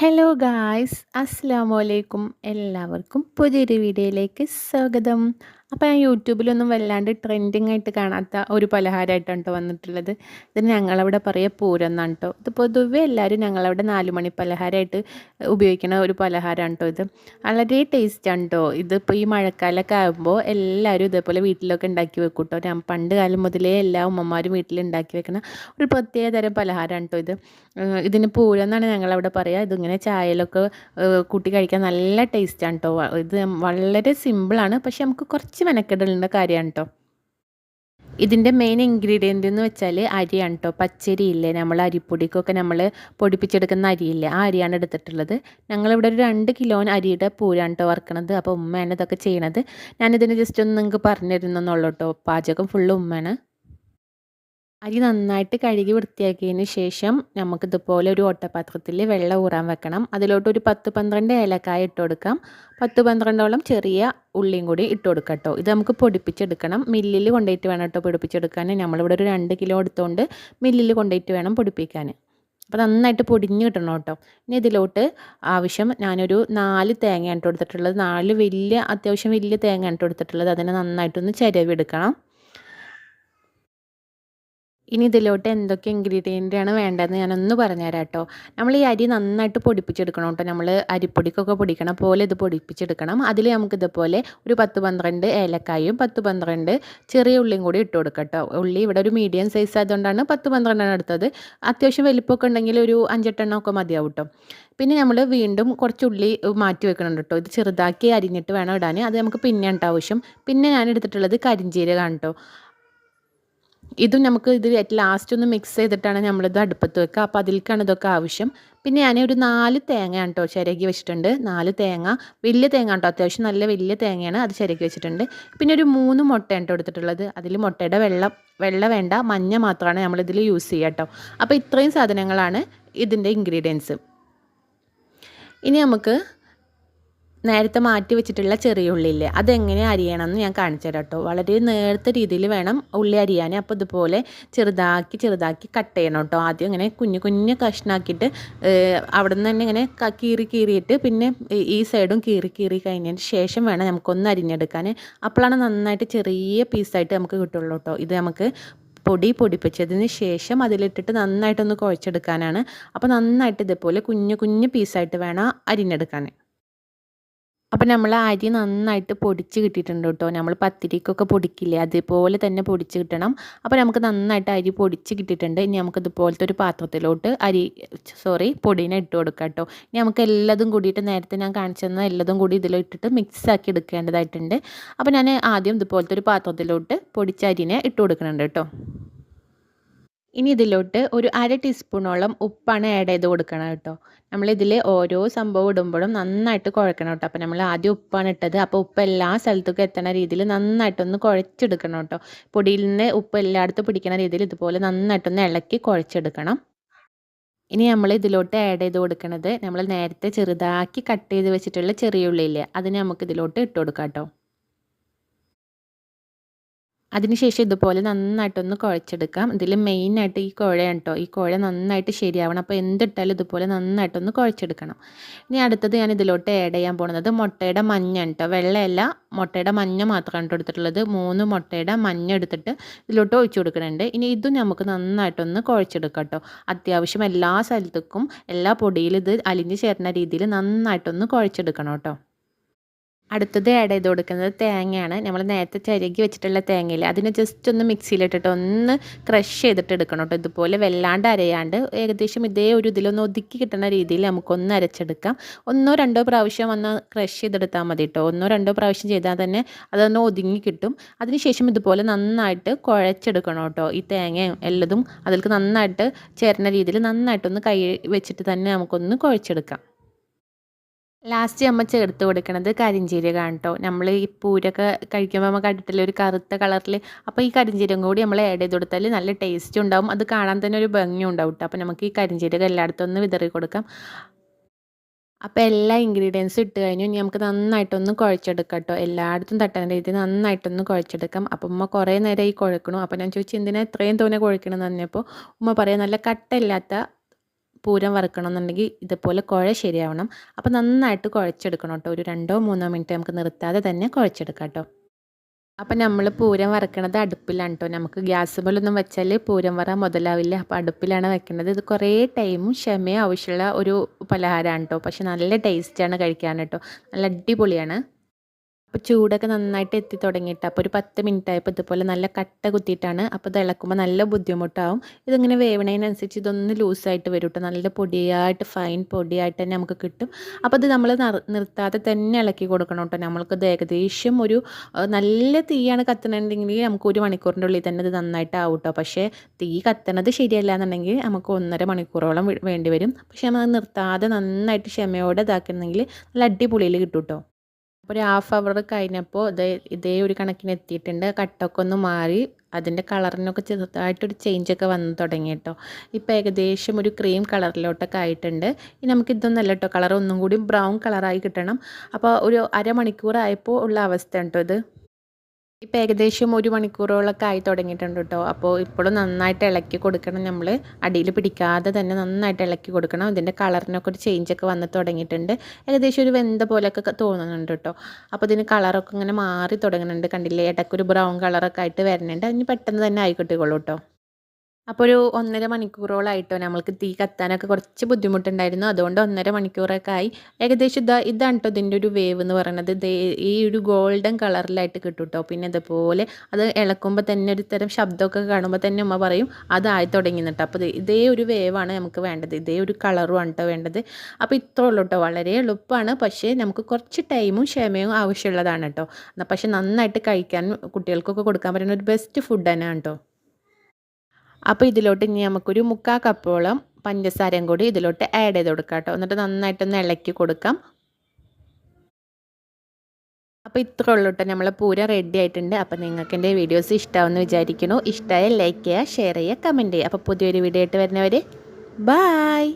Hello guys അസ്സാം വലൈക്കും എല്ലാവർക്കും പുതിയൊരു വീഡിയോയിലേക്ക് സ്വാഗതം. അപ്പോൾ ഞാൻ യൂട്യൂബിലൊന്നും വല്ലാണ്ട് ട്രെൻഡിങ് ആയിട്ട് കാണാത്ത ഒരു പലഹാരമായിട്ടാണ് കേട്ടോ വന്നിട്ടുള്ളത്. ഇത് ഞങ്ങളവിടെ പറയുക പൂരം എന്നാണ് കേട്ടോ ഇത് പൊതുവേ എല്ലാവരും ഞങ്ങളവിടെ നാല് മണി പലഹാരമായിട്ട് ഉപയോഗിക്കുന്ന ഒരു പലഹാരമാണ് കേട്ടോ ഇത്. വളരെ ടേസ്റ്റാണ് കേട്ടോ ഇതിപ്പോൾ ഈ മഴക്കാലമൊക്കെ ആകുമ്പോൾ എല്ലാവരും ഇതേപോലെ വീട്ടിലൊക്കെ ഉണ്ടാക്കി വെക്കും കേട്ടോ ഞാൻ പണ്ട് കാലം മുതലേ എല്ലാ ഉമ്മമാരും വീട്ടിൽ ഉണ്ടാക്കി വെക്കുന്ന ഒരു പ്രത്യേക തരം പലഹാരമാണ് കേട്ടോ ഇത്. ഇതിന് പൂരം എന്നാണ് ഞങ്ങളവിടെ പറയുക ഇതിങ്ങനെ ചായയിലൊക്കെ കൂട്ടി കഴിക്കാൻ നല്ല ടേസ്റ്റാണ് കേട്ടോ ഇത് വളരെ സിമ്പിളാണ്. പക്ഷെ നമുക്ക് കുറച്ച് കുറച്ച് മെനക്കെടലിന്റെ കാര്യമാണ് കേട്ടോ ഇതിന്റെ മെയിൻ ഇൻഗ്രീഡിയന്റ് എന്ന് വെച്ചാൽ അരിയാണ് കേട്ടോ പച്ചരി ഇല്ലേ? നമ്മൾ അരിപ്പൊടിക്കൊക്കെ നമ്മൾ പൊടിപ്പിച്ചെടുക്കുന്ന അരിയില്ലേ ആ അരിയാണ് എടുത്തിട്ടുള്ളത്. ഞങ്ങളിവിടെ ഒരു രണ്ട് കിലോന് അരിയുടെ പൂരാണ് കേട്ടോ വറക്കണത്. അപ്പോൾ ഉമ്മയാണ് ഇതൊക്കെ ചെയ്യണത്. ഞാനിതിന് ജസ്റ്റ് ഒന്ന് നിങ്ങൾക്ക് പറഞ്ഞു തരുന്നെന്നുള്ളൂ കേട്ടോ പാചകം ഫുള്ള് ഉമ്മയാണ്. അരി നന്നായിട്ട് കഴുകി വൃത്തിയാക്കിയതിന് ശേഷം നമുക്കിതുപോലെ ഒരു ഓട്ടപാത്രത്തിൽ വെള്ളം ഊറാൻ വെക്കണം. അതിലോട്ട് ഒരു പത്ത് പന്ത്രണ്ട് ഏലക്കായ ഇട്ട് കൊടുക്കാം. പത്ത് പന്ത്രണ്ടോളം ചെറിയ ഉള്ളിയും കൂടി ഇട്ട് കൊടുക്കാം കേട്ടോ. ഇത് നമുക്ക് പൊടിപ്പിച്ചെടുക്കണം. മില്ലിൽ കൊണ്ടുപോയിട്ട് വേണം കേട്ടോ പൊടിപ്പിച്ചെടുക്കാൻ. നമ്മളിവിടെ ഒരു രണ്ട് കിലോ എടുത്തുകൊണ്ട് മില്ലിൽ കൊണ്ടുപോയിട്ട് വേണം പൊടിപ്പിക്കാൻ. അപ്പോൾ നന്നായിട്ട് പൊടിഞ്ഞ് കിട്ടണം കേട്ടോ. ഇനി ഇതിലോട്ട് ആവശ്യം ഞാനൊരു നാല് തേങ്ങയാണ് കൊടുത്തിട്ടുള്ളത്. നാല് വലിയ അത്യാവശ്യം വലിയ തേങ്ങയാണ് കൊടുത്തിട്ടുള്ളത്. അതിനെ നന്നായിട്ടൊന്ന് ചിരവിയെടുക്കണം. ഇനി ഇതിലോട്ട് എന്തൊക്കെ ഇൻഗ്രീഡിയന്റാണ് വേണ്ടതെന്ന് ഞാനൊന്ന് പറഞ്ഞുതരാം കേട്ടോ. നമ്മൾ ഈ അരി നന്നായിട്ട് പൊടിപ്പിച്ചെടുക്കണം കേട്ടോ. നമ്മൾ അരിപ്പൊടിക്കൊക്കെ പൊടിക്കണം പോലെ ഇത് പൊടിപ്പിച്ചെടുക്കണം. അതിൽ നമുക്ക് ഇതുപോലെ ഒരു പത്ത് പന്ത്രണ്ട് ഏലക്കായും പത്ത് പന്ത്രണ്ട് ചെറിയ ഉള്ളിയും കൂടി ഇട്ട് കൊടുക്കാം കേട്ടോ. ഉള്ളി ഇവിടെ ഒരു മീഡിയം സൈസ് ആയതുകൊണ്ടാണ് പത്ത് പന്ത്രണ്ടെണ്ണം എടുത്തത്. അത്യാവശ്യം വലിപ്പമൊക്കെ ഉണ്ടെങ്കിൽ ഒരു അഞ്ചെട്ടെണ്ണം ഒക്കെ മതിയാവും കേട്ടോ. പിന്നെ നമ്മൾ വീണ്ടും കുറച്ച് ഉള്ളി മാറ്റി വെക്കണം കേട്ടോ. ഇത് ചെറുതാക്കി അരിഞ്ഞിട്ട് വേണം ഇടാൻ. അത് നമുക്ക് പിന്നെ ആവശ്യം. പിന്നെ ഞാൻ എടുത്തിട്ടുള്ളത് കരിഞ്ചീരകാണ് കേട്ടോ. ഇതും നമുക്ക് ഇത് ലാസ്റ്റ് ഒന്ന് മിക്സ് ചെയ്തിട്ടാണ് നമ്മളിത് അടുപ്പത്ത് വെക്കുക. അപ്പോൾ അതിലേക്കാണ് ഇതൊക്കെ ആവശ്യം. പിന്നെ ഞാൻ ഒരു നാല് തേങ്ങയാണ് കേട്ടോ ചിരകി വെച്ചിട്ടുണ്ട്. നാല് തേങ്ങ. വലിയ തേങ്ങ കേട്ടോ അത്യാവശ്യം നല്ല വലിയ തേങ്ങയാണ് അത് ചിരകി വെച്ചിട്ടുണ്ട്. പിന്നെ ഒരു മൂന്ന് മുട്ടയാണ് കേട്ടോ എടുത്തിട്ടുള്ളത്. അതിൽ മുട്ടയുടെ വെള്ളം വെള്ള വേണ്ട മഞ്ഞ മാത്രമാണ് നമ്മളിതിൽ യൂസ് ചെയ്യുക കേട്ടോ അപ്പോൾ ഇത്രയും സാധനങ്ങളാണ് ഇതിന്റെ ഇൻഗ്രീഡിയൻസ് ഇനി നമുക്ക് നേരത്തെ മാറ്റി വെച്ചിട്ടുള്ള ചെറിയ ഉള്ളിയില്ലേ? അതെങ്ങനെ അരിയണമെന്ന് ഞാൻ കാണിച്ചു തരാം കേട്ടോ. വളരെ നേരത്തെ രീതിയിൽ വേണം ഉള്ളി അരിയാൻ. അപ്പോൾ ഇതുപോലെ ചെറുതാക്കി ചെറുതാക്കി കട്ട് ചെയ്യണം കേട്ടോ. ആദ്യം ഇങ്ങനെ കുഞ്ഞു കുഞ്ഞു കഷ്ണാക്കിയിട്ട് അവിടെ നിന്ന് തന്നെ ഇങ്ങനെ കീറി കീറിയിട്ട് പിന്നെ ഈ സൈഡും കീറി കീറി കഴിഞ്ഞതിന് ശേഷം വേണം നമുക്കൊന്ന് അരിഞ്ഞെടുക്കാൻ. അപ്പോഴാണ് നന്നായിട്ട് ചെറിയ പീസായിട്ട് നമുക്ക് കിട്ടുള്ളൂ കേട്ടോ. ഇത് നമുക്ക് പൊടി പൊടിപ്പിച്ചതിന് ശേഷം അതിലിട്ടിട്ട് നന്നായിട്ടൊന്ന് കുഴച്ചെടുക്കാനാണ്. അപ്പോൾ നന്നായിട്ട് ഇതുപോലെ കുഞ്ഞു കുഞ്ഞു പീസായിട്ട് വേണം അരിഞ്ഞെടുക്കാൻ. അപ്പം നമ്മൾ അരി നന്നായിട്ട് പൊടിച്ച് കിട്ടിയിട്ടുണ്ട് കേട്ടോ. നമ്മൾ പത്തിരിക്കൊക്കെ പൊടിക്കില്ലേ? അതുപോലെ തന്നെ പൊടിച്ച് കിട്ടണം. അപ്പോൾ നമുക്ക് നന്നായിട്ട് അരി പൊടിച്ച് കിട്ടിയിട്ടുണ്ട്. ഇനി നമുക്ക് ഇതുപോലത്തെ ഒരു പാത്രത്തിലോട്ട് അരി സോറി പൊടീനെ ഇട്ട് കൊടുക്കാം കേട്ടോ. ഇനി നമുക്ക് എല്ലാതും കൂടിയിട്ട് നേരത്തെ ഞാൻ കാണിച്ചു തന്ന എല്ലാതും കൂടി ഇതിലിട്ടിട്ട് മിക്സ് ആക്കി എടുക്കേണ്ടതായിട്ടുണ്ട്. അപ്പോൾ ഞാൻ ആദ്യം ഇതുപോലത്തെ ഒരു പാത്രത്തിലോട്ട് പൊടിച്ച അരിനെ ഇട്ട് കൊടുക്കുന്നുണ്ട് കേട്ടോ. ഇനി ഇതിലോട്ട് ഒരു അര ടീസ്പൂണോളം ഉപ്പാണ് ആഡ് ചെയ്ത് കൊടുക്കണം കേട്ടോ. നമ്മളിതിൽ ഓരോ സംഭവം ഇടുമ്പോഴും നന്നായിട്ട് കുഴക്കണം കേട്ടോ. അപ്പോൾ നമ്മൾ ആദ്യം ഉപ്പാണ് ഇട്ടത്. അപ്പോൾ ഉപ്പ് എല്ലാ സ്ഥലത്തേക്കും എത്തണ രീതിയിൽ നന്നായിട്ടൊന്ന് കുഴച്ചെടുക്കണം കേട്ടോ. പൊടിയിൽ നിന്ന് ഉപ്പ് എല്ലായിടത്തും പിടിക്കണ രീതിയിൽ ഇതുപോലെ നന്നായിട്ടൊന്ന് ഇളക്കി കുഴച്ചെടുക്കണം. ഇനി നമ്മൾ ഇതിലോട്ട് ആഡ് ചെയ്ത് കൊടുക്കണത് നമ്മൾ നേരത്തെ ചെറുതാക്കി കട്ട് ചെയ്ത് വെച്ചിട്ടുള്ള ചെറിയ ഉള്ളിയില്ലേ അതിന് നമുക്ക് ഇതിലോട്ട് ഇട്ട് കൊടുക്കാം കേട്ടോ. അതിനുശേഷം ഇതുപോലെ നന്നായിട്ടൊന്ന് കുഴച്ചെടുക്കാം. ഇതിൽ മെയിനായിട്ട് ഈ കുഴയാണ് കേട്ടോ ഈ കുഴ നന്നായിട്ട് ശരിയാവണം. അപ്പോൾ എന്തിട്ടാലും ഇതുപോലെ നന്നായിട്ടൊന്ന് കുഴച്ചെടുക്കണം. ഇനി അടുത്തത് ഞാൻ ഇതിലോട്ട് ആഡ് ചെയ്യാൻ പോകുന്നത് മുട്ടയുടെ മഞ്ഞ കേട്ടോ വെള്ളയല്ല മുട്ടയുടെ മഞ്ഞ മാത്രമാണ് എടുത്തിട്ടുള്ളത്. മൂന്ന് മുട്ടയുടെ മഞ്ഞ എടുത്തിട്ട് ഇതിലോട്ട് ഒഴിച്ചു കൊടുക്കുന്നുണ്ട്. ഇനി ഇതും നമുക്ക് നന്നായിട്ടൊന്ന് കുഴച്ചെടുക്കാം കേട്ടോ അത്യാവശ്യം എല്ലാ സ്ഥലത്തേക്കും എല്ലാ പൊടിയിലും ഇത് അലിഞ്ഞ് ചേരുന്ന രീതിയിൽ നന്നായിട്ടൊന്ന് കുഴച്ചെടുക്കണം കേട്ടോ അടുത്തത് ആഡ് ചെയ്ത് കൊടുക്കുന്നത് തേങ്ങയാണ്. നമ്മൾ നേരത്തെ ചിരകി വെച്ചിട്ടുള്ള തേങ്ങയിൽ അതിനെ ജസ്റ്റ് ഒന്ന് മിക്സിയിലിട്ടിട്ട് ഒന്ന് ക്രഷ് ചെയ്തിട്ട് എടുക്കണം കേട്ടോ ഇതുപോലെ വെല്ലാണ്ട് അരയാണ്ട് ഏകദേശം ഇതേ ഒരു ഇതിലൊന്ന് ഒതുക്കി കിട്ടുന്ന രീതിയിൽ നമുക്കൊന്ന് അരച്ചെടുക്കാം. ഒന്നോ രണ്ടോ പ്രാവശ്യം ഒന്ന് ക്രഷ് ചെയ്തെടുത്താൽ മതി കേട്ടോ ഒന്നോ രണ്ടോ പ്രാവശ്യം ചെയ്താൽ തന്നെ അതൊന്ന് ഒതുങ്ങി കിട്ടും. അതിനുശേഷം ഇതുപോലെ നന്നായിട്ട് കുഴച്ചെടുക്കണം കേട്ടോ ഈ തേങ്ങയും എല്ലതും അതിലേക്ക് നന്നായിട്ട് ചേരുന്ന രീതിയിൽ നന്നായിട്ടൊന്ന് കൈ വെച്ചിട്ട് തന്നെ നമുക്കൊന്ന് കുഴച്ചെടുക്കാം. ലാസ്റ്റ് നമ്മൾ ചേർത്ത് കൊടുക്കുന്നത് കരിഞ്ചീരകമാണ് കേട്ടോ നമ്മൾ ഈ പൂരൊക്കെ കഴിക്കുമ്പോൾ നമുക്ക് അടുത്തുള്ള ഒരു കറുത്ത കളറിൽ അപ്പോൾ ഈ കരിഞ്ചീരകം കൂടി നമ്മൾ ആഡ് ചെയ്ത് കൊടുത്താൽ നല്ല ടേസ്റ്റ് ഉണ്ടാവും. അത് കാണാൻ തന്നെ ഒരു ഭംഗി ഉണ്ടാവും കേട്ടോ അപ്പോൾ നമുക്ക് ഈ കരിഞ്ചീരകം എല്ലായിടത്തും ഒന്ന് വിതറി കൊടുക്കാം. അപ്പോൾ എല്ലാ ഇൻഗ്രീഡിയൻസും ഇട്ട് കഴിഞ്ഞു ഇനി നമുക്ക് നന്നായിട്ടൊന്ന് കുഴച്ചെടുക്കാം കേട്ടോ എല്ലായിടത്തും തട്ടാൻ രീതിയിൽ നന്നായിട്ടൊന്ന് കുഴച്ചെടുക്കാം. അപ്പോൾ ഉമ്മ കുറേ നേരം ഈ കുഴക്കണു. അപ്പോൾ ഞാൻ ചോദിച്ചു എന്തിനാ ഇത്രയും തോനെ കുഴക്കണമെന്ന് പറഞ്ഞപ്പോൾ ഉമ്മ പറയാം നല്ല കട്ടയില്ലാത്ത പൂരം വറുക്കണമെന്നുണ്ടെങ്കിൽ ഇതുപോലെ കുഴ ശരിയാവണം. അപ്പോൾ നന്നായിട്ട് കുഴച്ചെടുക്കണം കേട്ടോ. ഒരു രണ്ടോ മൂന്നോ മിനിറ്റ് നമുക്ക് നിർത്താതെ തന്നെ കുഴച്ചെടുക്കാം കേട്ടോ. അപ്പം നമ്മൾ പൂരം വറക്കണത് അടുപ്പിലാണ് കേട്ടോ. നമുക്ക് ഗ്യാസ് പോലൊന്നും വെച്ചാൽ പൂരം വറ മുതലാവില്ല. അപ്പോൾ അടുപ്പിലാണ് വെക്കുന്നത് ഇത് കുറേ ടൈമും ക്ഷമയും ആവശ്യമുള്ള ഒരു പലഹാരമാണ് കേട്ടോ. പക്ഷെ നല്ല ടേസ്റ്റാണ് കഴിക്കാൻ കേട്ടോ. നല്ല അടിപൊളിയാണ്. അപ്പോൾ ചൂടൊക്കെ നന്നായിട്ട് എത്തി തുടങ്ങിയിട്ട്. അപ്പോൾ ഒരു പത്ത് മിനിറ്റ് ആയപ്പോൾ ഇതുപോലെ നല്ല കട്ട കുത്തിയിട്ടാണ്. അപ്പോൾ തിളക്കുമ്പോൾ നല്ല ബുദ്ധിമുട്ടാവും. ഇതിങ്ങനെ വേവണതിനനുസരിച്ച് ഇതൊന്ന് ലൂസായിട്ട് വരും കേട്ടോ നല്ല പൊടിയായിട്ട് ഫൈൻ പൊടിയായിട്ട് തന്നെ നമുക്ക് കിട്ടും. അപ്പോൾ ഇത് നമ്മൾ നിർത്താതെ തന്നെ ഇളക്കി കൊടുക്കണം കേട്ടോ നമ്മൾക്കിത് ഏകദേശം ഒരു നല്ല തീയാണ് കത്തണമെന്നുണ്ടെങ്കിൽ നമുക്ക് ഒരു മണിക്കൂറിന്റെ ഉള്ളിൽ തന്നെ ഇത് നന്നായിട്ട് ആവും കേട്ടോ പക്ഷേ തീ കത്തണത് ശരിയല്ല എന്നുണ്ടെങ്കിൽ നമുക്ക് ഒന്നര മണിക്കൂറോളം വേണ്ടി വരും. പക്ഷേ നമ്മൾ നിർത്താതെ നന്നായിട്ട് ക്ഷമയോടെ ഇതാക്കണമെങ്കിൽ നല്ല അടിപൊളിയിൽ കിട്ടും കേട്ടോ ഒരു ഹാഫ് അവർ കഴിഞ്ഞപ്പോൾ ഇതേ ഇതേ ഒരു കണക്കിന് എത്തിയിട്ടുണ്ട്. കട്ടൊക്കെ ഒന്ന് മാറി അതിന്റെ കളറിനൊക്കെ ചെറുതായിട്ടൊരു ചേഞ്ചൊക്കെ വന്ന് തുടങ്ങി കേട്ടോ ഇപ്പോൾ ഏകദേശം ഒരു ക്രീം കളറിലോട്ടൊക്കെ ആയിട്ടുണ്ട്. ഇനി നമുക്ക് ഇതൊന്നല്ല കേട്ടോ കളർ ഒന്നും കൂടി ബ്രൗൺ കളറായി കിട്ടണം. അപ്പോൾ ഒരു അരമണിക്കൂറായപ്പോൾ ഉള്ള അവസ്ഥ കേട്ടോ ഇത്. ഇപ്പോൾ ഏകദേശം ഒരു മണിക്കൂറോളൊക്കെ ആയി തുടങ്ങിയിട്ടുണ്ട് കേട്ടോ അപ്പോൾ ഇപ്പോഴും നന്നായിട്ട് ഇളക്കി കൊടുക്കണം നമ്മൾ അടിയിൽ പിടിക്കാതെ തന്നെ നന്നായിട്ട് ഇളക്കി കൊടുക്കണം. ഇതിന്റെ കളറിനൊക്കെ ഒരു ചേഞ്ചൊക്കെ വന്ന് തുടങ്ങിയിട്ടുണ്ട്. ഏകദേശം ഒരു വെന്ത പോലെയൊക്കെ തോന്നുന്നുണ്ട് കേട്ടോ അപ്പോൾ ഇതിന് കളറൊക്കെ ഇങ്ങനെ മാറി തുടങ്ങുന്നുണ്ട്. കണ്ടില്ലേ? ഇടയ്ക്കൊരു ബ്രൗൺ കളറൊക്കെ ആയിട്ട് വരുന്നുണ്ട്. അതിന് പെട്ടെന്ന് തന്നെ ആയിക്കിട്ടുകൊള്ളൂ കേട്ടോ അപ്പോൾ ഒരു ഒന്നര മണിക്കൂറോളായിട്ടോ നമ്മൾക്ക് തീ കത്താനൊക്കെ കുറച്ച് ബുദ്ധിമുട്ടുണ്ടായിരുന്നു. അതുകൊണ്ട് ഒന്നര മണിക്കൂറൊക്കെ ആയി. ഏകദേശം ഇതാ ഇതാണ് കേട്ടോ ഇതിന്റെ ഒരു വേവ് എന്ന് പറയുന്നത് ഈ ഒരു ഗോൾഡൻ കളറിലായിട്ട് കിട്ടും കേട്ടോ പിന്നെ ഇതുപോലെ അത് ഇളക്കുമ്പോൾ തന്നെ ഒരു തരം ശബ്ദമൊക്കെ കാണുമ്പോൾ തന്നെ ഉമ്മ പറയും അതായി തുടങ്ങി കേട്ടോ അപ്പോൾ ഇതേ ഒരു വേവാണ് നമുക്ക് വേണ്ടത്. ഇതേ ഒരു കളറുമാണ് കേട്ടോ വേണ്ടത്. അപ്പോൾ ഇത്രയേ ഉള്ളൂ കേട്ടോ വളരെ എളുപ്പമാണ് പക്ഷേ നമുക്ക് കുറച്ച് ടൈമും ക്ഷമയും ആവശ്യമുള്ളതാണ് കേട്ടോ പക്ഷേ നന്നായിട്ട് കഴിക്കാൻ കുട്ടികൾക്കൊക്കെ കൊടുക്കാൻ പറ്റുന്ന ഒരു ബെസ്റ്റ് ഫുഡ് തന്നെയാണ് കേട്ടോ അപ്പോൾ ഇതിലോട്ട് ഇനി നമുക്കൊരു മുക്കാൽ കപ്പോളം പഞ്ചസാരയും കൂടി ഇതിലോട്ട് ആഡ് ചെയ്ത് കൊടുക്കാം കേട്ടോ. എന്നിട്ട് നന്നായിട്ടൊന്ന് ഇളക്കി കൊടുക്കാം. അപ്പോൾ ഇത്ര ഉള്ളൂ കേട്ടോ. നമ്മളെ പൂര റെഡി ആയിട്ടുണ്ട്. അപ്പോൾ നിങ്ങൾക്ക് എന്റെ വീഡിയോസ് ഇഷ്ടമാവുമെന്ന് വിചാരിക്കുന്നു. ഇഷ്ടമായ ലൈക്ക് ചെയ്യുക ഷെയർ ചെയ്യുക കമന്റ് ചെയ്യുക. അപ്പോൾ പുതിയൊരു വീഡിയോ ആയിട്ട് വരുന്നവർ ബായ്